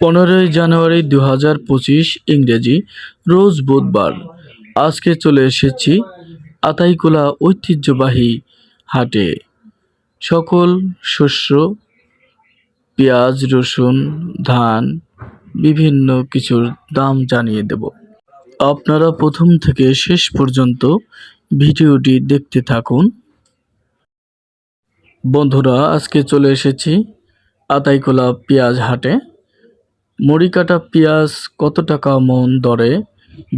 পনেরোই জানুয়ারি দু হাজার পঁচিশ ইংরেজি, রোজ বুধবার। আজকে চলে এসেছি আতাইকুলা ঐতিহ্যবাহী হাটে। সকল শস্য, পেঁয়াজ, রসুন, ধান, বিভিন্ন কিছুর দাম জানিয়ে দেব। আপনারা প্রথম থেকে শেষ পর্যন্ত ভিডিওটি দেখতে থাকুন। বন্ধুরা, আজকে চলে এসেছি আতাইকোলা পেঁয়াজ হাটে। মরিকাটা পেঁয়াজ কত টাকা মন দরে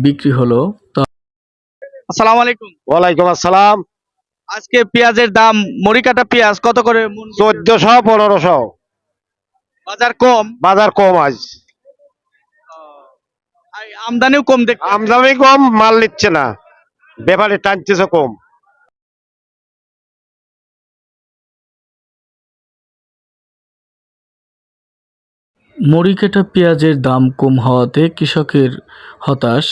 বিক্রি হলো তা আসসালামু আলাইকুম। ওয়ালাইকুম আসসালাম। আজকে পেঁয়াজের দাম মরিকাটা পেঁয়াজ কত করে মন? চোদ্দশো পনেরোশো। বাজার কম? বাজার কম আজ। আর আমদানিও কম দেখ আমদানি কম মাল নিচ্ছে না। ব্যাপারে টানতেছে কম। মরিকাটা পেঁয়াজের দাম কম হওয়াতে কৃষকের হতাশ।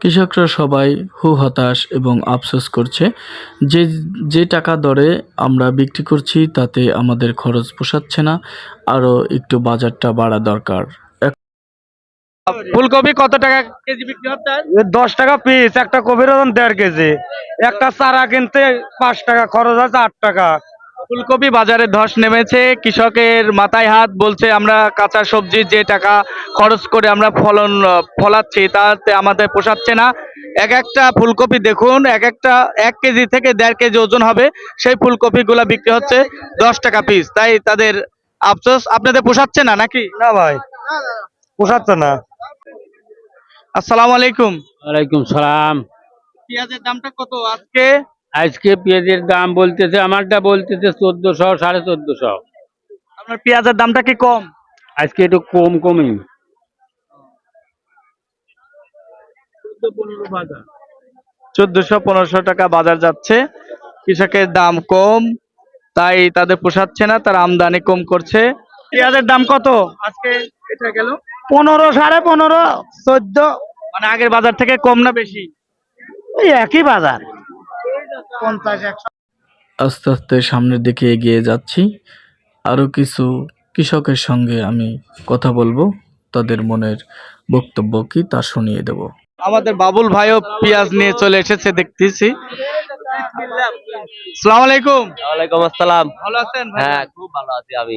কৃষকরা সবাই হু হতাশ এবং আফসোস করছে। যে যে টাকা দরে আমরা বিক্রি করছি তাতে আমাদের খরচ পোষাচ্ছে না। আরও একটু বাজারটা বাড়া দরকার। ফুলকপি কত টাকা কেজি বিক্রি হচ্ছে? দশ টাকা পিস একটা কপির ওজন দেড় কেজি। একটা চারা কিনতে পাঁচ টাকা খরচ আছে আট টাকা। ফুলকপি বাজারে ধস নেমেছে কৃষকের মাথায় হাত বলছে আমরা কাঁচা সবজি যে টাকা খরচ করে আমরা ফলন ফলাচ্ছি তাতে আমাদের পোষাচ্ছে না। এক একটা ফুলকপি দেখুন এক একটা এক কেজি থেকে দেড় কেজি ওজন হবে সেই ফুলকপিগুলা বিক্রি হচ্ছে দশ টাকা পিস তাই তাদের আফসোস আপনাদের পোষাচ্ছে না নাকি? না ভাই পোষাচ্ছে না। আসসালামু আলাইকুম। ওয়ালাইকুম সালাম। পেঁয়াজের দামটা কত? আজকে আজকে পেঁয়াজের দাম বলতেছে আমারটা বলতেছে চোদ্দশো সাড়ে চোদ্দশো। আপনার পেঁয়াজের দামটা কি কম? আজকে একটু কম কমই। চোদ্দশো পনেরোশো টাকা বাজার যাচ্ছে। কৃষকের দাম কম তাই তাদের পোষাচ্ছে না তার আমদানি কম করছে। পেঁয়াজের দাম কত? আজকে এটা গেল। পনেরো সাড়ে পনেরো চোদ্দ। মানে আগের বাজার থেকে কম না বেশি? একই বাজার। আস্তে আস্তে সামনের দিকে এগিয়ে যাচ্ছি। আরও কিছু কৃষকের সঙ্গে আমি কথা বলব তাদের মনের বক্তব্য কি তা শুনিয়ে দেব। আমাদের বাবুল ভাইও পেঁয়াজ নিয়ে চলে এসেছে দেখতেছি। সালাম আলাইকুম। ওয়ালাইকুম আসসালাম। ভালো আছেন ভাই? হ্যাঁ খুব ভালো আছি আমি।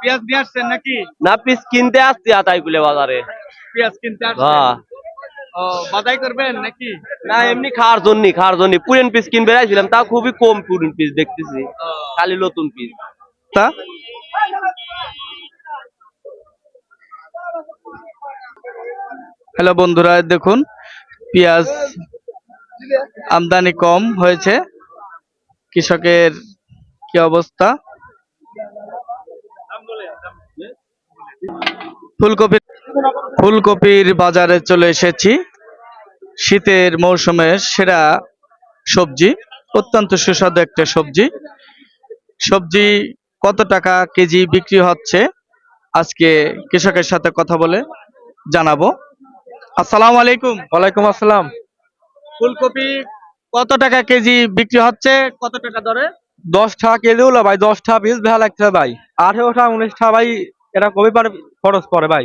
পেঁয়াজ নিয়ে আসছেন নাকি? না পিস কিনতে আসছি আতাইকুলে বাজারে। পেঁয়াজ কিনতে আসছেন? হ্যাঁ বাদাই করবেন নাকি? না এমনি খাওয়ার জন্য খাওয়ার জন্য পুরেন পিস কিনবে আইছিলাম তাও খুবই কম পুরেন পিস দেখতেছি। খালি নতুন পিস তা? হ্যালো বন্ধুরা দেখুন পেঁয়াজ আমদানি কম হয়েছে। কৃষকের কি অবস্থা? ফুলকপি ফুলকপির বাজারে চলে এসেছি। শীতের মৌসুমের সেরা সবজি অত্যন্ত সুস্বাদু একটা সবজি। সবজি কত টাকা কেজি বিক্রি হচ্ছে? আজকে কৃষকের সাথে কথা বলে জানাব। আসসালামু আলাইকুম। ওয়ালাইকুম আসসালাম। ফুলকপি কত টাকা কেজি বিক্রি হচ্ছে? কত টাকা দরে? দশ টাকা কেজি হলো ভাই দশ টাকা পিস ভালো লাগছে ভাই। আঠেরো টাকা উনিশ টাকা ভাই এটা কবি পারে খরচ পড়ে ভাই?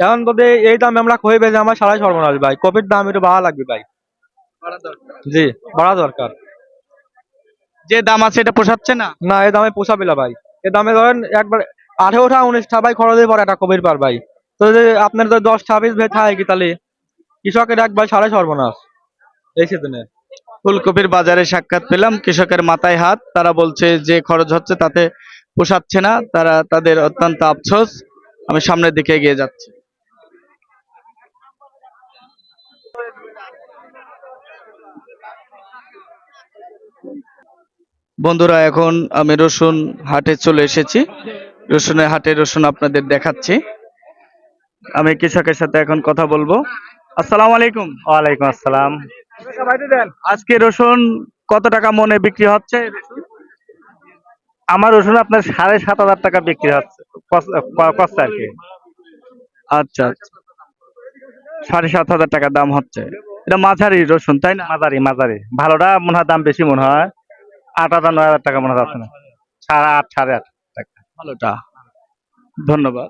এখন যদি এই দামে আমরা কই যে আমার সারাই সর্বনাশ ভাই। কপির দাম একটু বাড়া লাগবে ভাই। জি বাড়া দরকার। যে দাম আছে এটা পোষাচ্ছে না? না এই দামে পোষাবে না ভাই। এই দামে ধরেন একবার আঠেরো টাকা উনিশ টাকা ভাই খরচের পর একটা কপির পার ভাই। তো আপনার তো দশ ছাব্বিশ ভাই থাকে কি তাহলে? কৃষকের একবার সারাই সর্বনাশ এই সিজনে ফুলকপির বাজারে সাক্ষাৎ পেলাম কৃষকের মাথায় হাত। তারা বলছে যে খরচ হচ্ছে তাতে পোষাচ্ছে না তারা তাদের অত্যন্ত আফসোস। আমি সামনের দিকে এগিয়ে যাচ্ছি। বন্ধুরা এখন আমি রসুন হাটে চলে এসেছি। রসুনের হাটে রসুন আপনাদের দেখাচ্ছি। আমি কৃষকের সাথে এখন কথা বলব। আসসালামু আলাইকুম। ওয়ালাইকুম আসসালাম। আজকে রসুন কত টাকা মনে বিক্রি হচ্ছে? আমার রসুন আপনার সাড়ে সাত হাজার টাকা বিক্রি হচ্ছে কষ্ট আর কি। আচ্ছা আচ্ছা। সাড়ে সাত হাজার টাকা দাম হচ্ছে। এটা মাঝারি রসুন তাই না? মাঝারি মাঝারি। ভালোটা মনে হয় দাম বেশি মনে হয়। আট হাজার নয় হাজার টাকা মনে হয় যাচ্ছে না? সাড়ে আট সাড়ে আট টাকা। ভালোটা। ধন্যবাদ।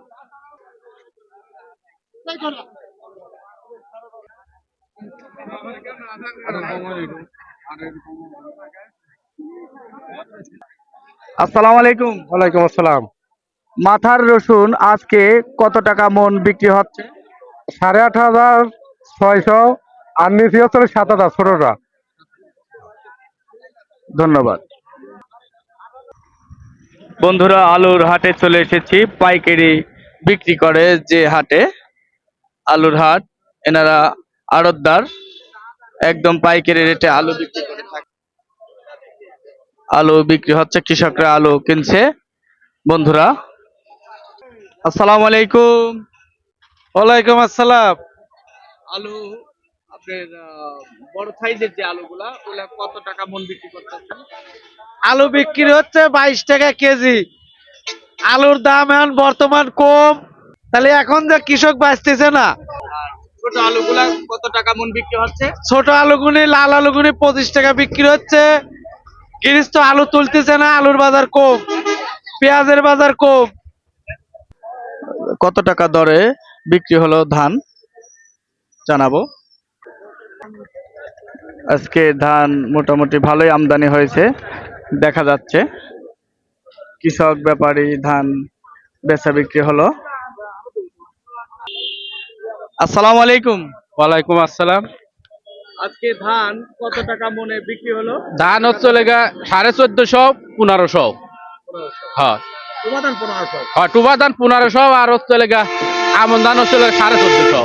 আসসালামু আলাইকুম। ওয়ালাইকুম আসসালাম। মাথার রসুন আজকে কত টাকা মন বিক্রি হচ্ছে? সাড়ে আট হাজার ছয়শো আর নিচে হচ্ছে সাত ছোটটা ধন্যবাদ। বন্ধুরা, আলুর হাটে চলে এসেছি। পাইকারি বিক্রি করে যে হাটে, আলুর হাট, এনারা আড়তদার। একদম পাইকারি রেটে আলু বিক্রি করে থাকে। আলু বিক্রি হচ্ছে, কৃষকরা আলু কিনছে। বন্ধুরা, আসসালামু আলাইকুম। ওয়ালাইকুম আসসালাম। আলু আপনার বড় সাইজের যে আলুগুলা ওগুলা কত টাকা মন বিক্রি করতেছেন? আলু বিক্রি হচ্ছে বাইশ টাকা কেজি। আলুর দাম এখন বর্তমান কম। তাহলে এখন যে কৃষক বাঁচতেছে না। ছোট আলুগুলা কত টাকা মন বিক্রি হচ্ছে? ছোট আলুগুনি লাল আলুগুনি পঁচিশ টাকা বিক্রি হচ্ছে। গিরিশ তো আলু তুলতেছে না আলুর বাজার কম। পেঁয়াজের বাজার কম। কত টাকা দরে বিক্রি হলো ধান? জানাব। আজকে ধান মোটামুটি ভালোই আমদানি হয়েছে দেখা যাচ্ছে। কৃষক ব্যাপারী ধান বেচা বিক্রি হলো। আসসালামু আলাইকুম। ওয়ালাইকুম আসসালাম। আজকে ধান কত টাকা মনে বিক্রি হলো? ধান হচ্ছে লেগা সাড়ে চোদ্দশো পনেরোশো। হ্যাঁ। হ্যাঁ টুবা ধান পনেরোশো আর হচ্ছে লেগা আমন ধান হচ্ছে সাড়ে চোদ্দশো।